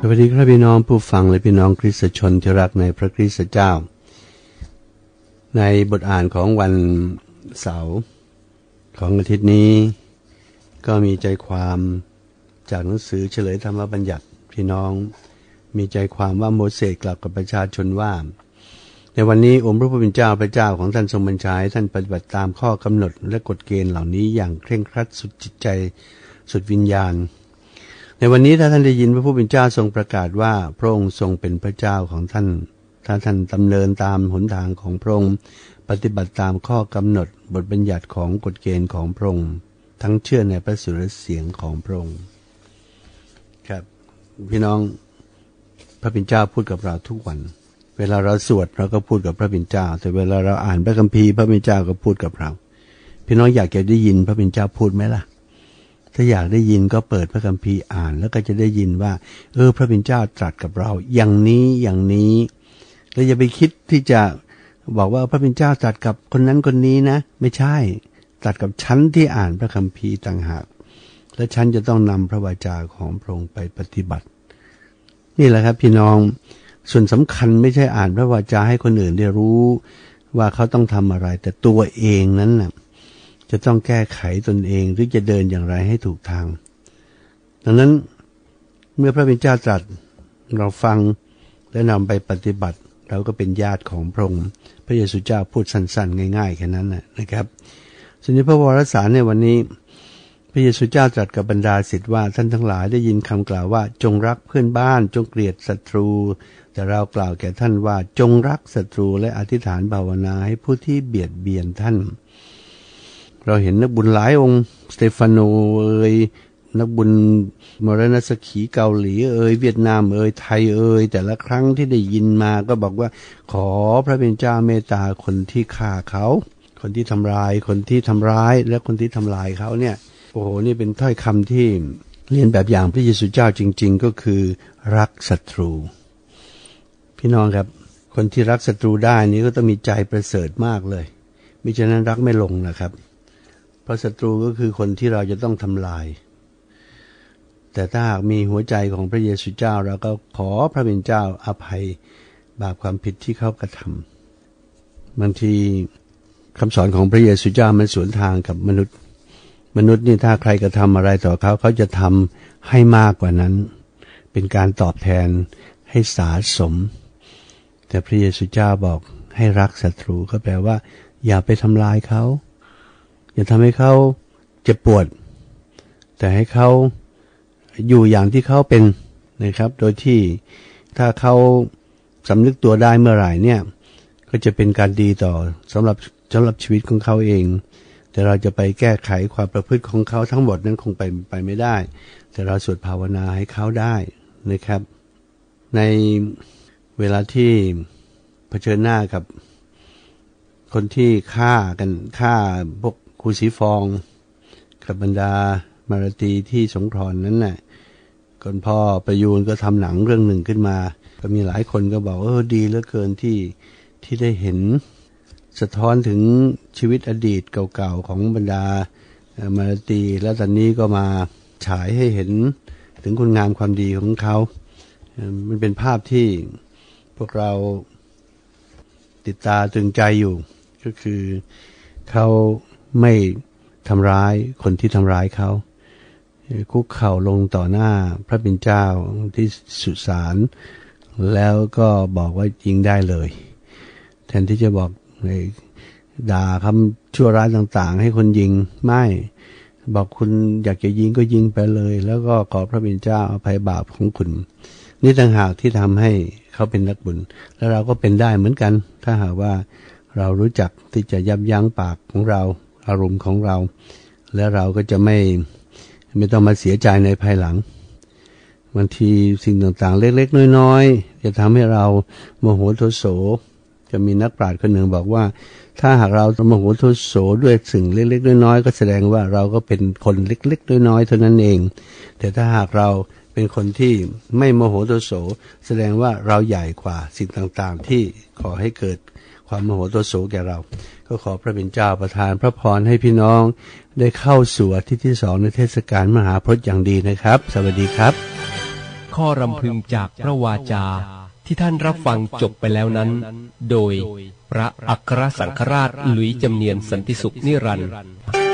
สวัสดีครับพี่น้องผู้ฟังและพี่น้องคริสตชนที่รักในพระคริสตเจ้า ในบทอ่านของวันเสาร์ของอาทิตย์นี้ ก็มีใจความจากหนังสือเฉลยธรรมบัญญัติพี่น้อง มีใจความว่าโมเสสกลับกับประชาชนว่า ในวันนี้องค์พระผู้เป็นเจ้าพระเจ้าของท่านทรงบัญชาให้ท่านปฏิบัติตามข้อกำหนดและกฎเกณฑ์เหล่านี้อย่างเคร่งครัดสุดจิตใจสุดวิญญาณ ในวันนี้ถ้าท่านได้ยินพระผู้เป็นเจ้าทรงประกาศว่าพระองค์ทรงเป็นพระเจ้าของท่าน ถ้าท่านดำเนินตามหนทางของพระองค์ปฏิบัติตามข้อกำหนดบทบัญญัติของกฎเกณฑ์ของพระองค์ทั้งเชื่อในพระสุรเสียงของพระองค์ครับ พี่น้องพระเป็นเจ้าพูดกับเราทุกวัน เวลาเราสวดเราก็พูดกับพระเป็นเจ้า แต่เวลาเราอ่านพระคัมภีร์พระเป็นเจ้าก็พูดกับเรา พี่น้องอยากจะได้ยินพระเป็นเจ้าพูดไหมล่ะ ถ้าอยากได้ยินก็เปิดพระคัมภีร์อ่าน แล้วก็จะได้ยินว่า เออ พระเป็นเจ้าตรัสกับเรา อย่างนี้อย่างนี้เราอย่าไปคิดที่จะบอกว่าพระเป็นเจ้าตรัสกับคนนั้นคนนี้นะ ไม่ใช่ตรัสกับฉันที่อ่านพระคัมภีร์ต่างหาก และฉันจะต้องนำพระวจาของพระองค์ไปปฏิบัติ นี่แหละครับพี่น้องส่วนสำคัญไม่ใช่อ่านพระวจาให้คนอื่นได้รู้ว่าเขาต้องทำอะไร แต่ตัวเองนั้นนะ่ะ จะต้องแก้ไขตนเองหรือจะเดินอย่างไรให้ถูกทาง ดังนั้นเมื่อพระเป็นเจ้าตรัสเราฟังและนำไปปฏิบัติ เราก็เป็นญาติของพระองค์พระเยซูเจ้าพูดสั้นๆ ง่ายๆแค่นั้นนะครับสนในพระวรสารในวันนี้ พระเยซูเจ้าตรัสกับบรรดาศิษย์ว่าท่านทั้งหลายได้ยินคำกล่าวว่าจงรักเพื่อนบ้าน จงเกลียดศัตรู แต่เรากล่าวแก่ท่านว่าจงรักศัตรูและอธิษฐานภาวนาให้ผู้ที่เบียดเบียนท่าน เราเห็นนักบุญหลายองค์สเตฟานโนเอยนักบุญมรณสขีเกาหลีเอ่ยเวียดนามเอ่ยไทยเอ่ยแต่ละครั้งที่ได้ยินมาก็บอกว่า ขอพระเป็นเจ้าเมตตาคนที่ฆ่าเขา คนที่ทำลายคนที่ทำร้ายและคนที่ทำลายเขาเนี่ยโอ้โหนี่เป็นถ้อยคำที่เรียนแบบอย่างพระเยซูเจ้าจริง ๆ ก็คือรักศัตรู พี่น้องครับ คนที่รักศัตรูได้นี้ก็ต้องมีใจประเสริฐมากเลยมิฉะนั้นรักไม่ลงนะครับ พราะศัตรูก็คือคนที่เราจะต้องทำลาย แต่ถ้าหากมีหัวใจของพระเยซูเจ้าเราก็ขอพระเป็นเจ้าอภัยบาปความผิดที่เขากระทำบางทีคำสอนของพระเยซูเจ้ามันสวนทางกับมนุษย์ มนุษย์นี่ถ้าใครกระทำอะไรต่อเขาเขาจะทำให้มากกว่านั้น เป็นการตอบแทนให้สาสม แต่พระเยซูเจ้าบอกให้รักศัตรูก็แปลว่า อย่าไปทำลายเขา อย่าทำให้เขาเจ็บปวด แต่ให้เขาอยู่อย่างที่เขาเป็นนะครับ โดยที่ถ้าเขาสำนึกตัวได้เมื่อไหร่เนี่ย ก็จะเป็นการดีต่อสำหรับสำหรับชีวิตของเขาเอง แต่เราจะไปแก้ไขความประพฤติของเขาทั้งหมดนั้นคงไปไปไม่ได้ แต่เราสวดภาวนาให้เขาได้นะครับ ในเวลาที่เผชิญหน้ากับคนที่ฆ่ากันฆ่าพวก ครูสีฟอง กับบรรดามารตีที่สงขลานั้นน่ะก่อนพ่อประยูนก็ทำหนังเรื่องหนึ่งขึ้นมา ก็มีหลายคนก็บอกเออดีเหลือเกินที่ที่ได้เห็น สะท้อนถึงชีวิตอดีตเก่าๆของบรรดามารตีแล้วตอนนี้ก็มาฉายให้เห็นถึงคุณงามความดีของเขามันเป็นภาพที่พวกเราติดตาตึงใจอยู่ ก็คือเขา ไม่ทำร้ายคนที่ทำร้ายเขา คุกเข่าลงต่อหน้าพระเป็นเจ้าที่สุสานแล้วก็บอกว่ายิงได้เลย แทนที่จะบอกด่าคำชั่วร้ายต่างๆ ให้คนยิงไม่บอกคุณอยากจะยิงก็ยิงไปเลย แล้วก็ขอพระบิดาเจ้าอภัยบาปของคุณ นี่ต่างหากที่ทำให้เขาเป็นนักบุญ แล้วเราก็เป็นได้เหมือนกัน ถ้าหากว่าเรารู้จักที่จะยับยั้งปากของเรา อารมณ์ของเรา แล้วเราก็จะไม่ไม่ต้องมาเสียใจในภายหลังบางทีสิ่งต่างๆ เล็กๆ น้อยๆ จะทำให้เราโมโหโทโส จะมีนักปราชญ์คนหนึ่งบอกว่า ถ้าหากเราโมโหโทโสด้วยสิ่งเล็กๆ น้อยๆ ก็แสดงว่าเราก็เป็นคนเล็กๆ น้อยๆ เท่านั้นเอง แต่ถ้าหากเราเป็นคนที่ไม่โมโหโทโส แสดงว่าเราใหญ่กว่าสิ่งต่างๆ ที่ขอให้เกิดความโมโหโทโสแก่เรา ก็ขอพระบิณเจ้าประทานพระพรให้พี่น้องได้เข้าสู่อาทิตย์ที่สองในเทศกาลมหาพรตอย่างดีนะครับ สวัสดีครับ ข้อรำพึงจากพระวาจาที่ท่านรับฟังจบไปแล้วนั้น โดยพระอัครสังฆราชหลุยจำเนียนสันติสุขนิรันดร์